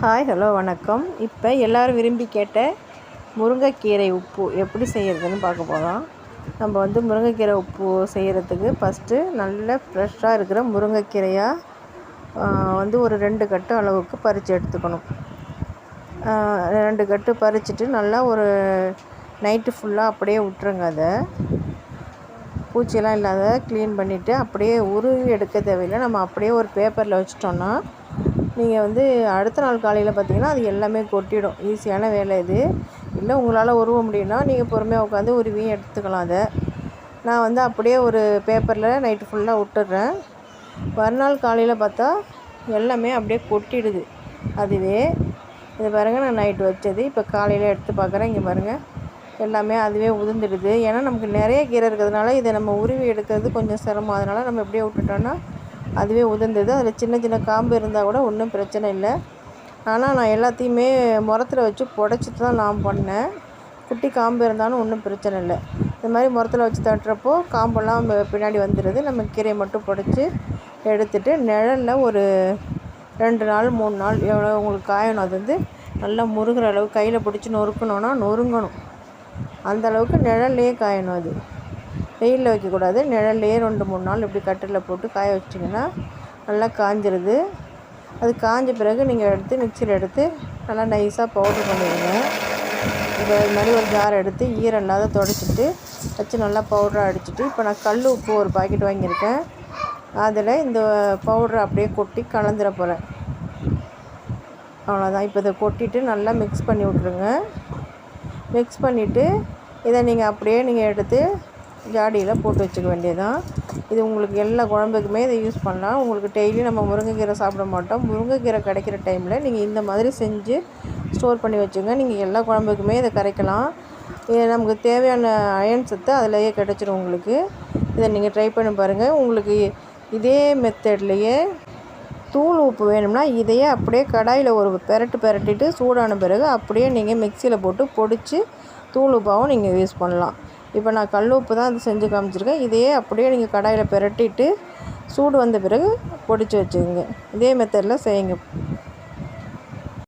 Hi hello வணக்கம். இப்போ எல்லோரும் விரும்பி கேட்ட முருங்கைக்கீரை உப்பு எப்படி செய்கிறதுன்னு பார்க்க போகலாம் நம்ம வந்து முருங்கைக்கீரை உப்பு செய்கிறதுக்கு ஃபஸ்ட்டு நல்ல ஃப்ரெஷ்ஷாக இருக்கிற முருங்கைக்கீரையாக வந்து ஒரு ரெண்டு கட்டு அளவுக்கு பறித்து எடுத்துக்கணும். ரெண்டு கட்டு பறிச்சுட்டு நல்லா ஒரு நைட்டு ஃபுல்லாக அப்படியே விட்டுருங்க அதை. பூச்சியெல்லாம் இல்லாத க்ளீன் பண்ணிவிட்டு அப்படியே உருவி எடுக்க தேவையில்லை. நம்ம அப்படியே ஒரு பேப்பரில் வச்சிட்டோன்னா நீங்கள் வந்து அடுத்த நாள் காலையில் பார்த்தீங்கன்னா அது எல்லாமே கொட்டிடும். ஈஸியான வேலை இது. இல்லை உங்களால் உருவ முடியும்னா நீங்கள் பொறுமையாக உட்காந்து உருவியும் எடுத்துக்கலாம் அதை. நான் வந்து அப்படியே ஒரு பேப்பரில் நைட்டு ஃபுல்லாக விட்டுடுறேன் மறுநாள் காலையில் பார்த்தா எல்லாமே அப்படியே கொட்டிடுது. அதுவே இது. பாருங்கள் நான் நைட்டு வச்சது. இப்போ காலையில் எடுத்து பார்க்குறேன் இங்கே பாருங்கள் எல்லாமே அதுவே உதிர்ந்துடுது. ஏன்னா நமக்கு நிறைய கீரை இருக்கிறதுனால இதை நம்ம உருவி எடுக்கிறது கொஞ்சம் சிரமம். அதனால் நம்ம எப்படியே விட்டுட்டோன்னா அதுவே உதிர்ந்தது. அதில் சின்ன சின்ன காம்பு இருந்தால் கூட ஒன்றும் பிரச்சனை இல்லை. ஆனால் நான் எல்லாத்தையுமே முரத்தில் வச்சு புடச்சிட்டு தான் நான் பண்ணேன். குட்டி காம்பு இருந்தாலும் ஒன்றும் பிரச்சனை இல்லை. இந்த மாதிரி முரத்தில் வச்சு தட்டுறப்போ காம்பெல்லாம் பின்னாடி வந்துடுது நம்ம கீரையை மட்டும் புடச்சி எடுத்துகிட்டு நிழலில் ஒரு ரெண்டு நாள் மூணு நாள் எவ்வளோ உங்களுக்கு காயணும் அது வந்து நல்லா முருகிற அளவு கையில் பிடிச்சி நொறுக்கணுன்னா நொறுங்கணும். அந்த அளவுக்கு நிழல்லையே காயணும் அது. வெயிலில் வைக்கக்கூடாது. நிழல்லையே ரெண்டு மூணு நாள் இப்படி கட்டிலில் போட்டு காய வச்சிங்கன்னா நல்லா காஞ்சிருது. அது காஞ்ச பிறகு நீங்கள் எடுத்து மிக்சியில் எடுத்து நல்லா நைஸாக பவுட்ரு பண்ணிடுங்க. இப்போ இது மாதிரி ஒரு ஜார் எடுத்து ஈரம் இல்லாத தொடச்சிட்டு வச்சு நல்லா பவுடராக அடிச்சுட்டு இப்போ நான் கல் உப்பு ஒரு பாக்கெட் வாங்கியிருக்கேன். அதில் இந்த பவுடரை அப்படியே கொட்டி கலந்துட போகிறேன் அவ்வளோதான் இப்போ இதை கொட்டிட்டு நல்லா மிக்ஸ் பண்ணி விட்ருங்க மிக்ஸ் பண்ணிவிட்டு இதை நீங்கள் அப்படியே நீங்கள் எடுத்து ஜாடியில் போட்டு வச்சுக்க வேண்டியதான் இது உங்களுக்கு எல்லா குழம்புக்குமே இதை யூஸ் பண்ணலாம். உங்களுக்கு டெய்லி நம்ம முருங்கைக்கீரை சாப்பிட மாட்டோம். முருங்கைக்கீரை கிடைக்கிற டைமில் நீங்கள் இந்த மாதிரி செஞ்சு ஸ்டோர் பண்ணி வச்சுங்க. நீங்கள் எல்லா குழம்புக்குமே இதை கரைக்கலாம். இது நமக்கு தேவையான அயன் சத்து அதிலேயே கிடச்சிரும் உங்களுக்கு. இதை நீங்கள் ட்ரை பண்ணி பாருங்கள் உங்களுக்கு இதே மெத்தட்லேயே தூள் உப்பு வேணும்னா இதையே அப்படியே கடாயில் ஒரு பெரட்டு பெரட்டிட்டு சூடான பிறகு அப்படியே நீங்கள் மிக்சியில் போட்டு பொடிச்சு தூள் உப்பாகவும் நீங்கள் யூஸ் பண்ணலாம். இப்போ நான் கல் உப்பு தான் அது செஞ்சு காமிச்சிருக்கேன். இதையே அப்படியே நீங்கள் கடாயில் பிரட்டிட்டு சூடு வந்த பிறகு பொடிச்சு வச்சுக்கோங்க. இதே மெத்தடில் செய்யுங்க.